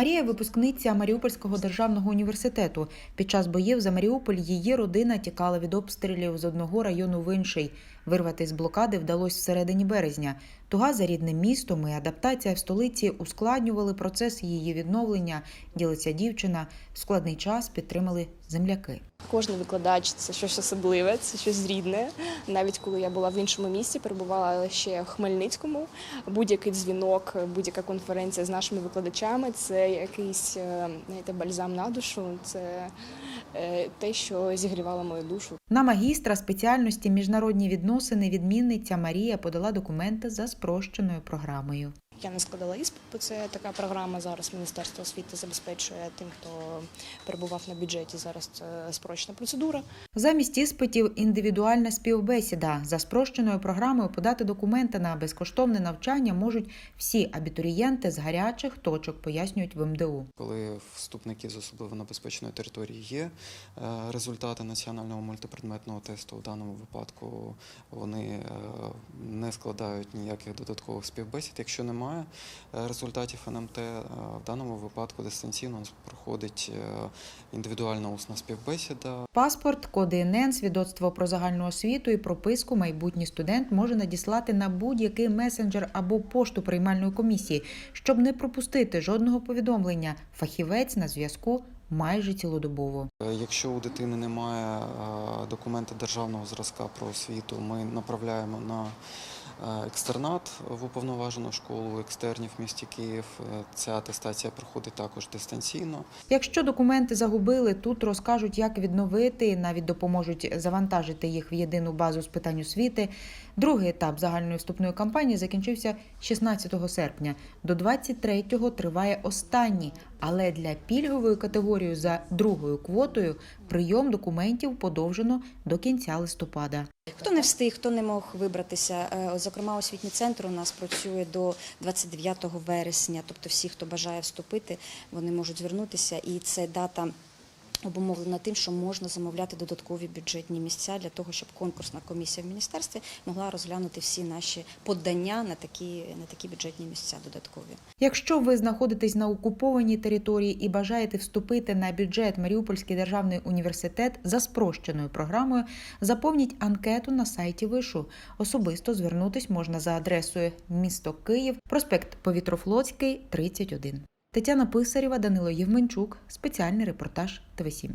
Марія випускниця Маріупольського державного університету. Під час боїв за Маріуполь її родина тікала від обстрілів з одного району в інший. Вирвати з блокади вдалося всередині березня. Туга за рідним містом і адаптація в столиці ускладнювали процес її відновлення. Ділиться дівчина. В складний час підтримали земляки. Кожен викладач це щось особливе, це щось рідне. Навіть коли я була в іншому місці, перебувала ще в Хмельницькому. Будь-який дзвінок, будь-яка конференція з нашими викладачами це якийсь е, знаєте, бальзам на душу. Це е, те, що зігрівало мою душу. На магістра спеціальності міжнародні відносини відмінниця Марія подала документи за спрощеною програмою. Я не складала іспит, бо це така програма. Зараз Міністерство освіти забезпечує тим, хто перебував на бюджеті. Зараз це спрощена процедура. Замість іспитів індивідуальна співбесіда. За спрощеною програмою подати документи на безкоштовне навчання можуть всі абітурієнти з гарячих точок, пояснюють в МДУ. Коли вступники з особливо небезпечної території є е, результати національного мультипредметного тесту, в даному випадку вони е, не складають ніяких додаткових співбесід. Якщо немає е, результатів НМТ, е, в даному випадку дистанційно проходить е, індивідуальна усна співбесіда. Паспорт, код ІНН, свідоцтво про загальну освіту і прописку майбутній студент може надіслати на будь-який месенджер або пошту приймальної комісії, щоб не пропустити жодного повідомлення. Фахівець на зв'язку майже цілодобово. Якщо у дитини немає документа державного зразка про освіту, ми направляємо на екстернат в уповноважену школу екстернів в місті Київ. Е, Ця атестація проходить також дистанційно. Якщо документи загубили, тут розкажуть, як відновити, навіть допоможуть завантажити їх в єдину базу з питань освіти. Другий етап загальної вступної кампанії закінчився 16 серпня. До 23-го триває останній, але для пільгової категорії за другою квотою прийом документів подовжено до кінця листопада. Хто не встиг, хто не мог вибратися. е, Зокрема, освітній центр у нас працює до 29 вересня. Тобто, всі, хто бажає вступити, вони можуть звернутися, і це дата. Обумовлена тим, що можна замовляти додаткові бюджетні місця для того, щоб конкурсна комісія в міністерстві могла розглянути всі наші подання на такі на такі бюджетні місця додаткові. Якщо ви знаходитесь на окупованій території і бажаєте вступити на бюджет Маріупольський державний університет за спрощеною програмою, заповніть анкету на сайті вишу. Особисто звернутись можна за адресою місто Київ, проспект Повітрофлотський, 31. Тетяна Писарєва, Данило Євменчук. Спеціальний репортаж ТВ7.